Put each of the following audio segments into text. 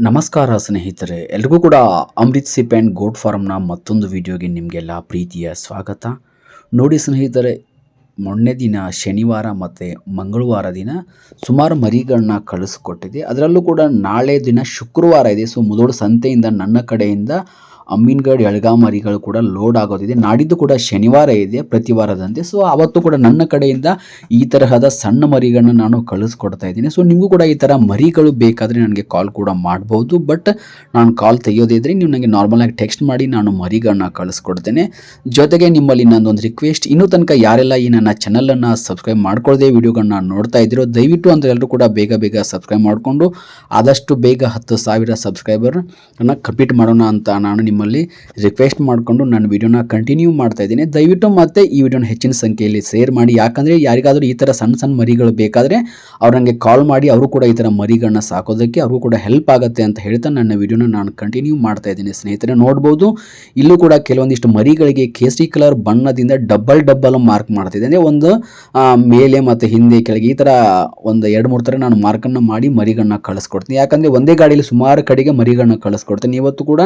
ನಮಸ್ಕಾರ ಸ್ನೇಹಿತರೆ, ಎಲ್ರಿಗೂ ಕೂಡ ಅಮೃತ್ ಸಿಪ್ ಆ್ಯಂಡ್ ಗೋಡ್ ಫಾರ್ಮ್ನ ಮತ್ತೊಂದು ವಿಡಿಯೋಗೆ ನಿಮಗೆಲ್ಲ ಪ್ರೀತಿಯ ಸ್ವಾಗತ. ನೋಡಿ ಸ್ನೇಹಿತರೆ, ಮೊನ್ನೆ ದಿನ ಶನಿವಾರ ಮತ್ತು ಮಂಗಳವಾರ ದಿನ ಸುಮಾರು ಮರಿಗಳನ್ನ ಕಳಿಸ್ಕೊಟ್ಟಿದೆ ಅದರಲ್ಲೂ ಕೂಡ ನಾಳೆ ದಿನ ಶುಕ್ರವಾರ ಇದೆ. ಸೊ ಮುದೋಡು ಸಂತೆಯಿಂದ ನನ್ನ ಕಡೆಯಿಂದ ಅಮೀನ್ಗಢ್ ಎಳ್ಗಾ ಮರಿಗಳು ಕೂಡ ಲೋಡ್ ಆಗೋದಿದೆ. ನಾಡಿದ್ದು ಕೂಡ ಶನಿವಾರ ಇದೆ, ಪ್ರತಿ ವಾರದಂತೆ. ಸೊ ಅವತ್ತು ಕೂಡ ನನ್ನ ಕಡೆಯಿಂದ ಈ ತರಹದ ಸಣ್ಣ ಮರಿಗಳನ್ನ ನಾನು ಕಳಿಸ್ಕೊಡ್ತಾ ಇದ್ದೀನಿ. ಸೊ ನಿಮಗೂ ಕೂಡ ಈ ಥರ ಮರಿಗಳು ಬೇಕಾದರೆ ನನಗೆ ಕಾಲ್ ಕೂಡ ಮಾಡಬಹುದು ಬಟ್ ನಾನು ಕಾಲ್ ತೆಗೆಯೋದಿದ್ರೆ ನೀವು ನನಗೆ ನಾರ್ಮಲ್ ಆಗಿ ಟೆಕ್ಸ್ಟ್ ಮಾಡಿ ನಾನು ಮರಿಗಳನ್ನ ಕಳಿಸ್ಕೊಡ್ತೇನೆ. ಜೊತೆಗೆ ನಿಮ್ಮಲ್ಲಿ ನನ್ನೊಂದು ರಿಕ್ವೆಸ್ಟ್ ಇನ್ನೂ ತನಕ ಯಾರೆಲ್ಲ ಈ ನನ್ನ ಚಾನಲನ್ನು ಸಬ್ಸ್ಕ್ರೈಬ್ ಮಾಡ್ಕೊಳ್ಳದೆ ವಿಡಿಯೋಗಳನ್ನ ನೋಡ್ತಾ ಇದ್ದೀರೋ, ದಯವಿಟ್ಟು ಅಂತ ಎಲ್ಲರೂ ಕೂಡ ಬೇಗ ಬೇಗ ಸಬ್ಸ್ಕ್ರೈಬ್ ಮಾಡಿಕೊಂಡು ಆದಷ್ಟು ಬೇಗ ಹತ್ತು ಸಾವಿರ ಸಬ್ಸ್ಕ್ರೈಬರ್ ಅನ್ನ ಕಂಪ್ಲೀಟ್ ಮಾಡೋಣ ಅಂತ ನಾನು ನಿಮ್ಮಲ್ಲಿ ರಿಕ್ವೆಸ್ಟ್ ಮಾಡಿಕೊಂಡು ನಾನು ವಿಡಿಯೋನ ಕಂಟಿನ್ಯೂ ಮಾಡ್ತಾ ಇದ್ದೀನಿ. ದಯವಿಟ್ಟು ಮತ್ತೆ ಈ ವಿಡಿಯೋನ ಹೆಚ್ಚಿನ ಸಂಖ್ಯೆಯಲ್ಲಿ ಶೇರ್ ಮಾಡಿ. ಯಾಕಂದರೆ ಯಾರಿಗಾದರೂ ಈ ಥರ ಸಣ್ಣ ಸಣ್ಣ ಮರಿಗಳು ಬೇಕಾದರೆ ಅವ್ರು ನನಗೆ ಕಾಲ್ ಮಾಡಿ, ಅವರು ಕೂಡ ಈ ಥರ ಮರಿಗಳನ್ನ ಸಾಕೋದಕ್ಕೆ ಅವ್ರಿಗೂ ಕೂಡ ಹೆಲ್ಪ್ ಆಗುತ್ತೆ ಅಂತ ಹೇಳ್ತಾ ನನ್ನ ವಿಡಿಯೋನ ನಾನು ಕಂಟಿನ್ಯೂ ಮಾಡ್ತಾ ಇದ್ದೀನಿ. ಸ್ನೇಹಿತರೆ, ನೋಡ್ಬೋದು. ಇಲ್ಲೂ ಕೂಡ ಕೆಲವೊಂದಿಷ್ಟು ಮರಿಗಳಿಗೆ ಕೇಸರಿ ಕಲರ್ ಬಣ್ಣದಿಂದ ಡಬ್ಬಲ್ ಡಬ್ಬಲ್ ಮಾರ್ಕ್ ಮಾಡ್ತಿದೆ ಅಂದರೆ ಒಂದು ಮೇಲೆ ಮತ್ತು ಹಿಂದೆ ಕೆಳಗೆ ಈ ಥರ ಒಂದು ಎರಡು, ಮೂರು ಥರ ನಾನು ಮಾರ್ಕನ್ನು ಮಾಡಿ ಮರಿಗಳನ್ನ ಕಳಿಸ್ಕೊಡ್ತೀನಿ. ಯಾಕಂದರೆ ಒಂದೇ ಗಾಡಿಯಲ್ಲಿ ಸುಮಾರು ಕಡೆಗೆ ಮರಿಗಳನ್ನ ಕಳಿಸ್ಕೊಡ್ತೀನಿ. ಇವತ್ತು ಕೂಡ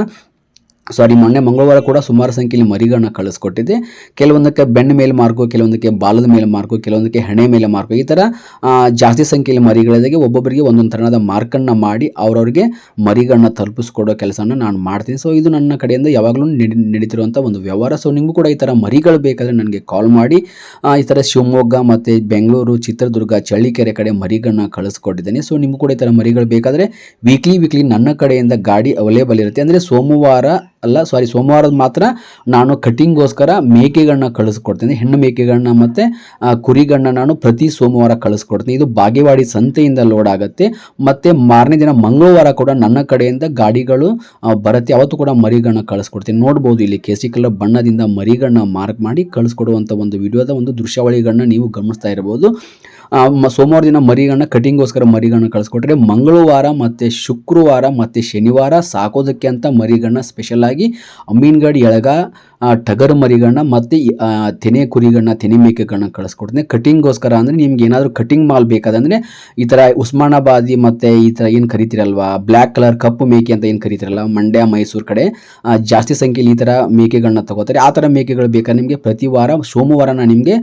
ಸಾರಿ ಮೊನ್ನೆ ಮಂಗಳವಾರ ಕೂಡ ಸುಮಾರು ಸಂಖ್ಯೆಯಲ್ಲಿ ಮರಿಗಳನ್ನ ಕಳಿಸ್ಕೊಟ್ಟಿದೆ ಕೆಲವೊಂದಕ್ಕೆ ಬೆಣ್ಣೆ ಮೇಲೆ ಮಾರ್ಕು, ಕೆಲವೊಂದಕ್ಕೆ ಬಾಲದ ಮೇಲೆ ಮಾರ್ಕು, ಕೆಲವೊಂದಕ್ಕೆ ಹಣೆ ಮೇಲೆ ಮಾರ್ಕು. ಈ ಥರ ಜಾಸ್ತಿ ಸಂಖ್ಯೆಯಲ್ಲಿ ಮರಿಗಳಿದಾಗೆ ಒಬ್ಬೊಬ್ಬರಿಗೆ ಒಂದೊಂದು ತರಹದ ಮಾರ್ಕನ್ನು ಮಾಡಿ ಅವ್ರವ್ರಿಗೆ ಮರಿಗಳನ್ನ ತಲುಪಿಸ್ಕೊಡೋ ಕೆಲಸನ ನಾನು ಮಾಡ್ತೀನಿ. ಸೊ ಇದು ನನ್ನ ಕಡೆಯಿಂದ ಯಾವಾಗಲೂ ನಡಿ ನಡೀತಿರುವಂಥ ಒಂದು ವ್ಯವಹಾರ. ಸೊ ನಿಮಗೂ ಕೂಡ ಈ ಥರ ಮರಿಗಳು ಬೇಕಾದರೆ ನನಗೆ ಕಾಲ್ ಮಾಡಿ. ಈ ಥರ ಶಿವಮೊಗ್ಗ ಮತ್ತು ಬೆಂಗಳೂರು, ಚಿತ್ರದುರ್ಗ, ಚಳ್ಳಿಕೆರೆ ಕಡೆ ಮರಿಗಳನ್ನ ಕಳಿಸ್ಕೊಟ್ಟಿದ್ದೇನೆ. ಸೊ ನಿಮಗೂ ಕೂಡ ಈ ಥರ ಮರಿಗಳು ಬೇಕಾದರೆ ವೀಕ್ಲಿ ವೀಕ್ಲಿ ನನ್ನ ಕಡೆಯಿಂದ ಗಾಡಿ ಅವೈಲೇಬಲ್ ಇರುತ್ತೆ. ಅಂದರೆ ಸೋಮವಾರ ಅಲ್ಲ ಸಾರಿ ಸೋಮವಾರದ ಮಾತ್ರ ನಾನು ಕಟಿಂಗ್ಗೋಸ್ಕರ ಮೇಕೆಗಳನ್ನ ಕಳಿಸ್ಕೊಡ್ತೀನಿ. ಹೆಣ್ಣು ಮೇಕೆಗಳನ್ನ ಮತ್ತು ಕುರಿಗಳನ್ನ ನಾನು ಪ್ರತಿ ಸೋಮವಾರ ಕಳಿಸ್ಕೊಡ್ತೀನಿ. ಇದು ಬಾಗೇವಾಡಿ ಸಂತೆಯಿಂದ ಲೋಡ್ ಆಗುತ್ತೆ. ಮತ್ತು ಮಾರನೇ ದಿನ ಮಂಗಳವಾರ ಕೂಡ ನನ್ನ ಕಡೆಯಿಂದ ಗಾಡಿಗಳು ಬರುತ್ತೆ. ಅವತ್ತು ಕೂಡ ಮರಿಗಳನ್ನ ಕಳಿಸ್ಕೊಡ್ತೀನಿ. ನೋಡ್ಬೋದು ಇಲ್ಲಿ ಕೇಸರಿ ಕಲರ್ ಬಣ್ಣದಿಂದ ಮರಿಗಳನ್ನ ಮಾರ್ಕ್ ಮಾಡಿ ಕಳಿಸ್ಕೊಡುವಂಥ ಒಂದು ವಿಡಿಯೋದ ಒಂದು ದೃಶ್ಯಾವಳಿಗಳನ್ನ ನೀವು ಗಮನಿಸ್ತಾ ಇರ್ಬೋದು. ಸೋಮವಾರ ದಿನ ಮರಿಗಳನ್ನ ಕಟಿಂಗ್ಗೋಸ್ಕರ ಮರಿಗಳನ್ನ ಕಳಿಸ್ಕೊಟ್ರೆ ಮಂಗಳವಾರ ಮತ್ತು ಶುಕ್ರವಾರ ಮತ್ತು ಶನಿವಾರ ಸಾಕೋದಕ್ಕೆ ಅಂತ ಮರಿಗಳನ್ನ ಸ್ಪೆಷಲ್ ಆಗಿ ಗಾಡಿ ಎಳಗ ಟಗರು ಮರಿಗಳನ್ನ ಮತ್ತು ತೆನೆ ಕುರಿಗಳನ್ನ ತೆನೆ ಮೇಕೆಗಳನ್ನ ಕಳಿಸ್ಕೊಡ್ತೀನಿ. ಕಟಿಂಗ್ಗೋಸ್ಕರ ಅಂದರೆ ನಿಮ್ಗೆ ಏನಾದರೂ ಕಟಿಂಗ್ ಮಾಲ್ ಬೇಕಾದಂದರೆ ಈ ಥರ ಉಸ್ಮಾನಾಬಾದಿ ಮತ್ತು ಈ ಥರ ಏನು ಕರಿತೀರಲ್ವ ಬ್ಲ್ಯಾಕ್ ಕಲರ್ ಕಪ್ಪು ಮೇಕೆ ಅಂತ ಏನು ಕರಿತೀರಲ್ಲ, ಮಂಡ್ಯ, ಮೈಸೂರು ಕಡೆ ಜಾಸ್ತಿ ಸಂಖ್ಯೆಯಲ್ಲಿ ಈ ಥರ ಮೇಕೆಗಳನ್ನ ತಗೋತಾರೆ. ಆ ಥರ ಮೇಕೆಗಳು ಬೇಕಾದ್ರೆ ನಿಮಗೆ ಪ್ರತಿ ವಾರ ಸೋಮವಾರ ನಾನು ನಿಮಗೆ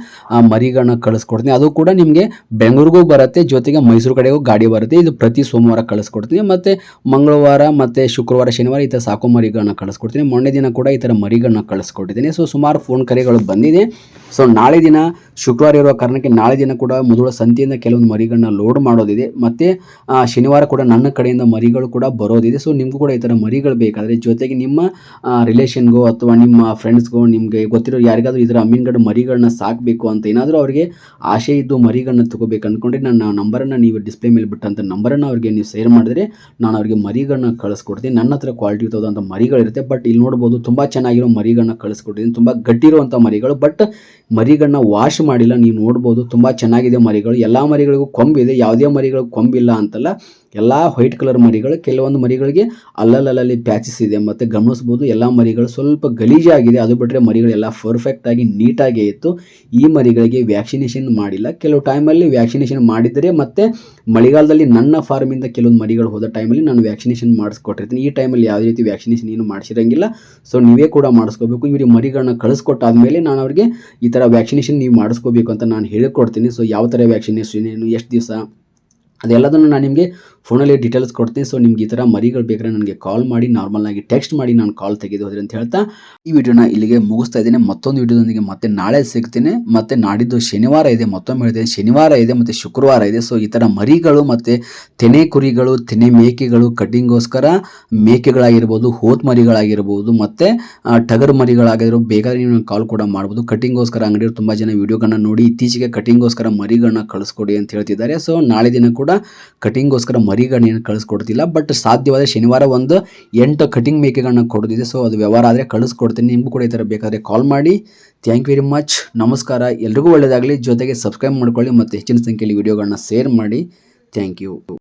ಮರಿಗಳನ್ನ ಕಳಿಸ್ಕೊಡ್ತೀನಿ. ಅದು ಕೂಡ ನಿಮಗೆ ಬೆಂಗಳೂರಿಗೂ ಬರುತ್ತೆ, ಜೊತೆಗೆ ಮೈಸೂರು ಕಡೆಗೂ ಗಾಡಿ ಬರುತ್ತೆ. ಇದು ಪ್ರತಿ ಸೋಮವಾರ ಕಳಿಸ್ಕೊಡ್ತೀನಿ. ಮತ್ತು ಮಂಗಳವಾರ ಮತ್ತು ಶುಕ್ರವಾರ, ಶನಿವಾರ ಈ ಥರ ಸಾಕು ಮರಿಗಳನ್ನ ಕಳಿಸ್ಕೊಡ್ತೀನಿ. ಮೊನ್ನೆ ದಿನ ಕೂಡ ಈ ಥರ ಮರಿಗಳನ್ನ ಕಳಿಸ್ಕೊಟ್ಟಿದ್ದೀನಿ. ಸೊ ಸುಮಾರು ಫೋನ್ ಕರೆಗಳು ಬಂದಿದೆ. ಸೊ ನಾಳೆ ದಿನ ಶುಕ್ರವಾರ ಇರುವ ಕಾರಣಕ್ಕೆ ನಾಳೆ ದಿನ ಕೂಡ ಮುದುಳ ಸಂತೆಯಿಂದ ಕೆಲವೊಂದು ಮರಿಗಳನ್ನ ಲೋಡ್ ಮಾಡೋದಿದೆ. ಮತ್ತು ಶನಿವಾರ ಕೂಡ ನನ್ನ ಕಡೆಯಿಂದ ಮರಿಗಳು ಕೂಡ ಬರೋದಿದೆ. ಸೊ ನಿಮಗೂ ಕೂಡ ಈ ಥರ ಮರಿಗಳು ಬೇಕಾದರೆ ಜೊತೆಗೆ ನಿಮ್ಮ ರಿಲೇಷನ್ಗೋ ಅಥವಾ ನಿಮ್ಮ ಫ್ರೆಂಡ್ಸ್ಗೋ ನಿಮಗೆ ಗೊತ್ತಿರೋ ಯಾರಿಗಾದರೂ ಇದರ ಅಮ್ಮಿನಗಡ ಮರಿಗಳನ್ನ ಸಾಕಬೇಕು ಅಂತ ಏನಾದರೂ ಅವರಿಗೆ ಆಸೆ ಇದ್ದು ಮರಿಗಳನ್ನ ತಗೋಬೇಕು ಅಂದ್ಕೊಂಡ್ರೆ ನನ್ನ ನಂಬರನ್ನು ನೀವು ಡಿಸ್ಪ್ಲೇ ಮೇಲೆ ಬಿಟ್ಟಂಥ ನಂಬರನ್ನು ಅವರಿಗೆ ನೀವು ಶೇರ್ ಮಾಡಿದ್ರೆ ನಾನು ಅವರಿಗೆ ಮರಿಗಳನ್ನ ಕಳಿಸ್ಕೊಡ್ತೀನಿ. ನನ್ನ ಹತ್ರ ಕ್ವಾಲಿಟಿ ಇರ್ತದಂಥ ಮರಿಗಳಿರುತ್ತೆ. ಬಟ್ ಇಲ್ಲಿ ನೋಡ್ಬೋದು ತುಂಬ ಚೆನ್ನಾಗಿರೋ ಮರಿಗಳನ್ನ ಕಳಿಸ್ಕೊಟ್ಟಿದ್ದೀನಿ. ತುಂಬ ಗಟ್ಟಿರುವಂಥ ಮರಿಗಳು, ಬಟ್ ಮರಿಗಳನ್ನ ವಾಶ್ ಮಾಡಿಲ್ಲ. ನೀವು ನೋಡ್ಬೋದು ತುಂಬ ಚೆನ್ನಾಗಿದೆ ಮರಿಗಳು. ಎಲ್ಲ ಮರಿಗಳಿಗೂ ಕೊಂಬಿದೆ. ಯಾವುದೇ ಮರಿಗಳು ಕೊಂಬಿಲ್ಲ ಅಂತಲ್ಲ. ಎಲ್ಲ ವೈಟ್ ಕಲರ್ ಮರಿಗಳು, ಕೆಲವೊಂದು ಮರಿಗಳಿಗೆ ಅಲ್ಲಲ್ಲಲ್ಲಿ ಪ್ಯಾಚಸ್ ಇದೆ ಮತ್ತು ಗಮನಿಸ್ಬೋದು. ಎಲ್ಲ ಮರಿಗಳು ಸ್ವಲ್ಪ ಗಲೀಜಾಗಿದೆ. ಅದು ಬಿಟ್ಟರೆ ಮರಿಗಳೆಲ್ಲ ಪರ್ಫೆಕ್ಟಾಗಿ ನೀಟಾಗೇ ಇತ್ತು. ಈ ಮರಿಗಳಿಗೆ ವ್ಯಾಕ್ಸಿನೇಷನ್ ಮಾಡಿಲ್ಲ. ಕೆಲವು ಟೈಮಲ್ಲಿ ವ್ಯಾಕ್ಸಿನೇಷನ್ ಮಾಡಿದರೆ ಮತ್ತು ಮಳೆಗಾಲದಲ್ಲಿ ನನ್ನ ಫಾರ್ಮಿಂದ ಕೆಲವೊಂದು ಮರಿಗಳು ಹೋದ ಟೈಮಲ್ಲಿ ನಾನು ವ್ಯಾಕ್ಸಿನೇಷನ್ ಮಾಡಿಸ್ಕೊಟ್ಟಿರ್ತೀನಿ. ಈ ಟೈಮಲ್ಲಿ ಯಾವುದೇ ರೀತಿ ವ್ಯಾಕ್ಸಿನೇಷನ್ ಏನು ಮಾಡಿಸಿರಂಗಿಲ್ಲ. ಸೊ ನೀವೇ ಕೂಡ ಮಾಡಿಸ್ಕೋಬೇಕು. ಇವರಿಗೆ ಮರಿಗಳನ್ನ ಕಳಿಸ್ಕೊಟ್ಟಾದ್ಮೇಲೆ ನಾನು ಅವ್ರಿಗೆ ಈ ಥರ ವ್ಯಾಕ್ಸಿನೇಷನ್ ನೀವು ಮಾಡಿಸ್ಕೋಬೇಕು ಅಂತ ನಾನು ಹೇಳಿಕೊಡ್ತೀನಿ. ಸೊ ಯಾವ ಥರ ವ್ಯಾಕ್ಸಿನೇಷನ್ ಏನು ಎಷ್ಟು ದಿವಸ? ಅದೆಲ್ಲದನ್ನು ನಾನು ನಿಮಗೆ ಫೋನಲ್ಲಿ ಡೀಟೇಲ್ಸ್ ಕೊಡ್ತೀನಿ. ಸೊ ನಿಮ್ಗೆ ಈ ಥರ ಮರಿಗಳು ಬೇಕಾದ್ರೆ ನನಗೆ ಕಾಲ್ ಮಾಡಿ ನಾರ್ಮಲ್ ಆಗಿ ಟೆಕ್ಸ್ಟ್ ಮಾಡಿ ನಾನು ಕಾಲ್ ತೆಗೆದು ಹೋದ್ರಿ ಅಂತ ಹೇಳ್ತಾ, ಈ ವಿಡಿಯೋನ ಇಲ್ಲಿಗೆ ಮುಗಿಸ್ತಾ ಇದ್ದೀನಿ. ಮತ್ತೊಂದು ವಿಡಿಯೋದೊಂದಿಗೆ ಮತ್ತೆ ನಾಳೆ ಸಿಗ್ತೀನಿ. ಮತ್ತೆ ನಾಡಿದ್ದು ಶನಿವಾರ ಇದೆ, ಮತ್ತೊಮ್ಮೆ ಹೇಳಿದೆ ಶನಿವಾರ ಇದೆ ಮತ್ತು ಶುಕ್ರವಾರ ಇದೆ. ಸೊ ಈ ಥರ ಮರಿಗಳು ಮತ್ತು ತೆನೆ ಕುರಿಗಳು, ತೆನೆ ಮೇಕೆಗಳು ಕಟ್ಟಿಂಗೋಸ್ಕರ ಮೇಕೆಗಳಾಗಿರ್ಬೋದು ಹೋತ್ ಮರಿಗಳಾಗಿರ್ಬೋದು, ಮತ್ತು ಟಗರ್ ಮರಿಗಳಾಗಿರೋ ಬೇಕಾದ್ರೆ ನೀವು ಕಾಲ್ ಕೂಡ ಮಾಡ್ಬೋದು. ಕಟ್ಟಿಂಗೋಸ್ಕರ ಅಂಗಡಿಯವರು ತುಂಬ ಜನ ವಿಡಿಯೋಗಳನ್ನ ನೋಡಿ, ಇತ್ತೀಚೆಗೆ ಕಟ್ಟಿಂಗೋಸ್ಕರ ಮರಿಗಳನ್ನ ಕಳಿಸ್ಕೊಡಿ ಅಂತ ಹೇಳ್ತಿದ್ದಾರೆ. ಸೊ ನಾಳೆ ದಿನ ಕೂಡ ಕಟಿಂಗ್ಗೋಸ್ಕರ ಮರಿಗಳನ್ನ ಕಳಿಸ್ಕೊಡ್ತಿಲ್ಲ. ಬಟ್ ಸಾಧ್ಯವಾದ ಶನಿವಾರ ಒಂದು ಎಂಟು ಕಟಿಂಗ್ ಮೇಕೆಗಳನ್ನ ಕೊಡೋದಿದೆ ಸೊ ಅದು ವ್ಯವಹಾರ ಆದರೆ ಕಳಿಸ್ಕೊಡ್ತೀನಿ. ನಿಮಗೂ ಕೂಡ ಈ ಥರ ಬೇಕಾದರೆ ಕಾಲ್ ಮಾಡಿ. ಥ್ಯಾಂಕ್ ಯು ವೆರಿ ಮಚ್ ನಮಸ್ಕಾರ. ಎಲ್ರಿಗೂ ಒಳ್ಳೆಯದಾಗಲಿ. ಜೊತೆಗೆ ಸಬ್ಸ್ಕ್ರೈಬ್ ಮಾಡ್ಕೊಳ್ಳಿ ಮತ್ತು ಹೆಚ್ಚಿನ ಸಂಖ್ಯೆಯಲ್ಲಿ ವಿಡಿಯೋಗಳನ್ನ ಶೇರ್ ಮಾಡಿ. Thank you